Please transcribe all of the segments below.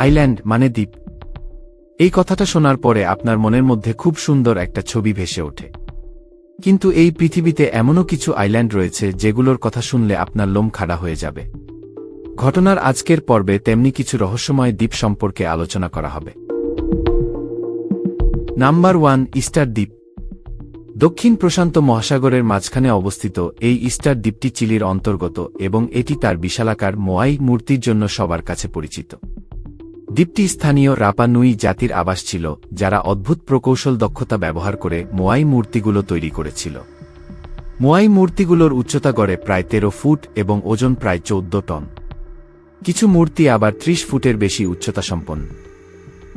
Island মানে দ্বীপ। এই কথাটা শোনার পরে আপনার মনের মধ্যে খুব সুন্দর একটা ছবি ভেসে ওঠে। কিন্তু এই পৃথিবীতে এমনও কিছু আইল্যান্ড রয়েছে যেগুলোর কথা শুনলে আপনার লোম খাড়া হয়ে যাবে। ঘটনার আজকের পর্বে তেমনি কিছু রহস্যময় দ্বীপ সম্পর্কে আলোচনা করা হবে। নাম্বার ওয়ান, ইস্টার দ্বীপ। দক্ষিণ প্রশান্ত মহাসাগরের মাঝখানে অবস্থিত এই ইস্টার দ্বীপটি চিলির অন্তর্গত এবং এটি তার বিশালাকার মোয়াই মূর্তির জন্য সবার কাছে পরিচিত। দ্বীপটি স্থানীয় রাপানুই জাতির আবাস ছিল, যারা অদ্ভুত প্রকৌশল দক্ষতা ব্যবহার করে মোয়াই মূর্তিগুলো তৈরি করেছিল। মোয়াই মূর্তিগুলোর উচ্চতা গড়ে প্রায় তেরো ফুট এবং ওজন প্রায় চৌদ্দ টন। কিছু মূর্তি আবার ত্রিশ ফুটের বেশি উচ্চতা সম্পন্ন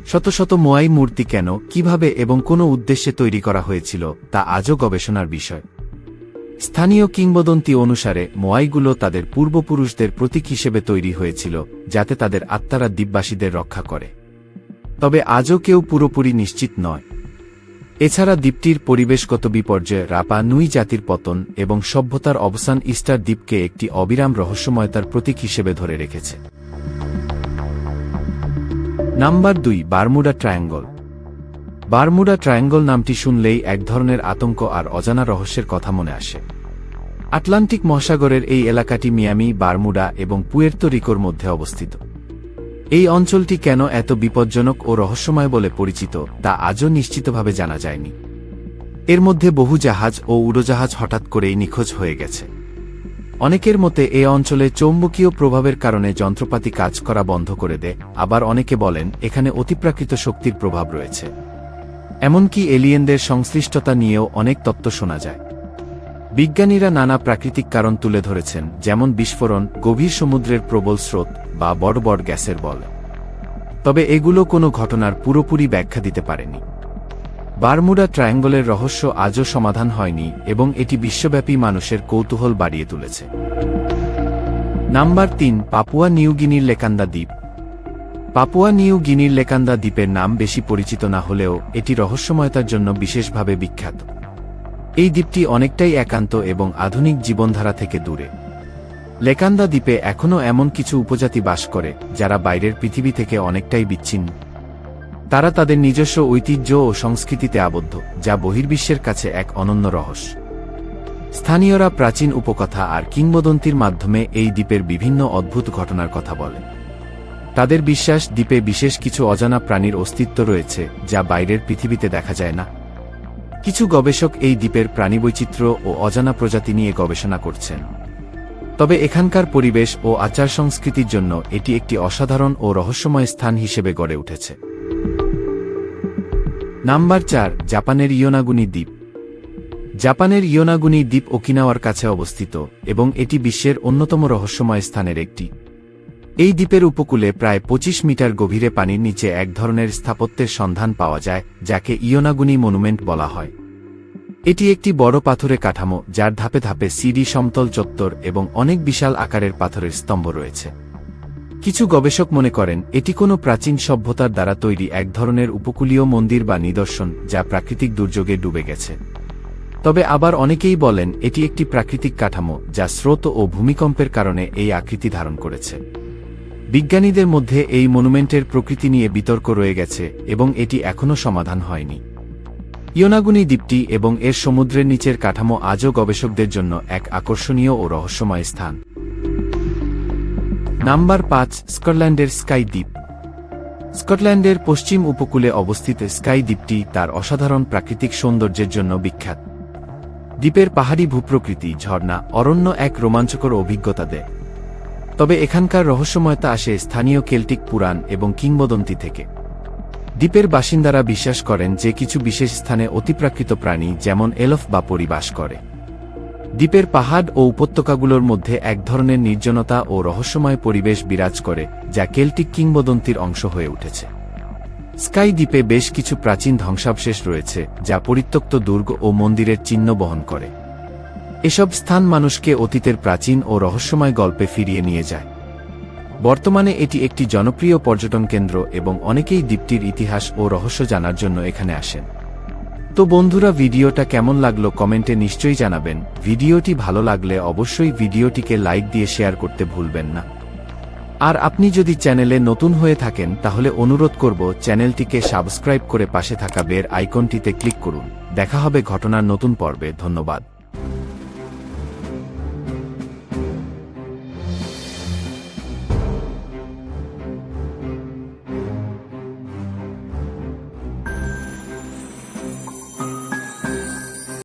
শত শত মোয়াই মূর্তি কেন, কীভাবে এবং কোনো উদ্দেশ্যে তৈরি করা হয়েছিল, তা আজও গবেষণার বিষয়। স্থানীয় কিংবদন্তি অনুসারে, মোয়াইগুলো তাদের পূর্বপুরুষদের প্রতীক হিসেবে তৈরি হয়েছিল, যাতে তাদের আত্মারা দ্বীপবাসীদের রক্ষা করে। তবে আজও কেউ পুরোপুরি নিশ্চিত নয়। এছাড়া দ্বীপটির পরিবেশগত বিপর্যয়, রাপা নুই জাতির পতন এবং সভ্যতার অবসান ইস্টার দ্বীপকে একটি অবিরাম রহস্যময়তার প্রতীক হিসেবে ধরে রেখেছে। নাম্বার দুই, বারমুডা ট্রায়াঙ্গল। বারমুডা ট্রায়াঙ্গল নামটি শুনলেই এক ধরনের আতঙ্ক আর অজানা রহস্যের কথা মনে আসে। আটলান্টিক মহাসাগরের এই এলাকাটি মিয়ামি, বারমুডা এবং পুয়ের্তো রিকোর মধ্যে অবস্থিত। এই অঞ্চলটি কেন এত বিপজ্জনক ও রহস্যময় বলে পরিচিত, তা আজও নিশ্চিতভাবে জানা যায়নি। এর মধ্যে বহু জাহাজ ও উড়োজাহাজ হঠাৎ করেই নিখোঁজ হয়ে গেছে। অনেকের মতে এ অঞ্চলে চৌম্বকীয় প্রভাবের কারণে যন্ত্রপাতি কাজ করা বন্ধ করে দেয়, আবার অনেকে বলেন এখানে অতিপ্রাকৃত শক্তির প্রভাব রয়েছে। এমনকি এলিয়েনদের সংশ্লিষ্টতা নিয়েও অনেক তত্ত্ব শোনা যায়। বিজ্ঞানীরা নানা প্রাকৃতিক কারণ তুলে ধরেছেন, যেমন বিস্ফোরণ, গভীর সমুদ্রের প্রবল স্রোত বা বড় বড় গ্যাসের বল। তবে এগুলো কোনো ঘটনার পুরোপুরি ব্যাখ্যা দিতে পারেনি। বারমুডা ট্রায়াঙ্গলের রহস্য আজও সমাধান হয়নি এবং এটি বিশ্বব্যাপী মানুষের কৌতূহল বাড়িয়ে তুলেছে। নাম্বার তিন, পাপুয়া নিউগিনির লেকান্দা দ্বীপ। পাপুয়া নিউ গিনির লেকান্দা দ্বীপের নাম বেশি পরিচিত না হলেও এটি রহস্যময়তার জন্য বিশেষভাবে বিখ্যাত। এই দ্বীপটি অনেকটাই একান্ত এবং আধুনিক জীবনধারা থেকে দূরে। লেকান্দা দ্বীপে এখনও এমন কিছু উপজাতি বাস করে, যারা বাইরের পৃথিবী থেকে অনেকটাই বিচ্ছিন্ন। তারা তাদের নিজস্ব ঐতিহ্য ও সংস্কৃতিতে আবদ্ধ, যা বহির্বিশ্বের কাছে এক অনন্য রহস্য। স্থানীয়রা প্রাচীন উপকথা আর কিংবদন্তির মাধ্যমে এই দ্বীপের বিভিন্ন অদ্ভুত ঘটনার কথা বলে তাদের বিশ্বাস দ্বীপে বিশেষ কিছু অজানা প্রাণীর অস্তিত্ব রয়েছে, যা বাইরের পৃথিবীতে দেখা যায় না। কিছু গবেষক এই দ্বীপের প্রাণীবৈচিত্র্য ও অজানা প্রজাতি নিয়ে গবেষণা করছেন। তবে এখানকার পরিবেশ ও আচার সংস্কৃতির জন্য এটি একটি অসাধারণ ও রহস্যময় স্থান হিসেবে গড়ে উঠেছে। নাম্বার চার, জাপানের ইয়োনাগুনি দ্বীপ। জাপানের ইয়োনাগুনি দ্বীপ ওকিনাওয়ার কাছে অবস্থিত এবং এটি বিশ্বের অন্যতম রহস্যময় স্থানের একটি। এই দ্বীপের উপকূলে প্রায় ২৫ মিটার গভীরে পানির নিচে এক ধরনের স্থাপত্যের সন্ধান পাওয়া যায়, যাকে ইয়োনাগুনি মনুমেন্ট বলা হয়। এটি একটি বড় পাথরে কাঠামো, যার ধাপে ধাপে সিডি সমতল চত্বর এবং অনেক বিশাল আকারের পাথরের স্তম্ভ রয়েছে। কিছু গবেষক মনে করেন, এটি কোনো প্রাচীন সভ্যতার দ্বারা তৈরি এক ধরনের উপকূলীয় মন্দির বা নিদর্শন, যা প্রাকৃতিক দুর্যোগে ডুবে গেছে। তবে আবার অনেকেই বলেন, এটি একটি প্রাকৃতিক কাঠামো, যা স্রোত ও ভূমিকম্পের কারণে এই আকৃতি ধারণ করেছে। বিজ্ঞানীদের মধ্যে এই মনুমেন্টের প্রকৃতি নিয়ে বিতর্ক রয়ে গেছে, এবং এটি এখনও সমাধান হয়নি। ইয়োনাগুনি দ্বীপটি এবং এর সমুদ্রের নিচের কাঠামো আজও গবেষকদের জন্য এক আকর্ষণীয় ও রহস্যময় স্থান। নাম্বার পাঁচ, স্কটল্যান্ডের স্কাই দ্বীপ। স্কটল্যান্ডের পশ্চিম উপকূলে অবস্থিত স্কাই দ্বীপটি তার অসাধারণ প্রাকৃতিক সৌন্দর্যের জন্য বিখ্যাত। দ্বীপের পাহাড়ি ভূপ্রকৃতি, ঝর্ণা, অরণ্য এক রোমাঞ্চকর অভিজ্ঞতা দেয়। তবে এখানকার রহস্যময়তা আসে স্থানীয় কেল্টিক পুরাণ এবং কিংবদন্তি থেকে। দ্বীপের বাসিন্দারা বিশ্বাস করেন যে কিছু বিশেষ স্থানে অতিপ্রাকৃত প্রাণী, যেমন এলফ বা পরিবাস করে। দ্বীপের পাহাড় ও উপত্যকাগুলোর মধ্যে এক ধরনের নির্জনতা ও রহস্যময় পরিবেশ বিরাজ করে, যা কেল্টিক কিংবদন্তির অংশ হয়ে উঠেছে। স্কাই দ্বীপে বেশ কিছু প্রাচীন ধ্বংসাবশেষ রয়েছে, যা পরিত্যক্ত দুর্গ ও মন্দিরের চিহ্ন বহন করে। এসব স্থান মানুষকে অতীতের প্রাচীন ও রহস্যময় গল্পে ফিরিয়ে নিয়ে যায়। বর্তমানে এটি একটি জনপ্রিয় পর্যটন কেন্দ্র এবং অনেকেই দ্বীপটির ইতিহাস ও রহস্য জানার জন্য এখানে আসেন। তো বন্ধুরা, ভিডিওটা কেমন লাগল কমেন্টে নিশ্চয়ই জানাবেন। ভিডিওটি ভালো লাগলে অবশ্যই ভিডিওটিকে লাইক দিয়ে শেয়ার করতে ভুলবেন না। আর আপনি যদি চ্যানেলে নতুন হয়ে থাকেন, তাহলে অনুরোধ করব চ্যানেলটিকে সাবস্ক্রাইব করে পাশে থাকা বের আইকনটিতে ক্লিক করুন। দেখা হবে ঘটনার নতুন পর্বে। ধন্যবাদ।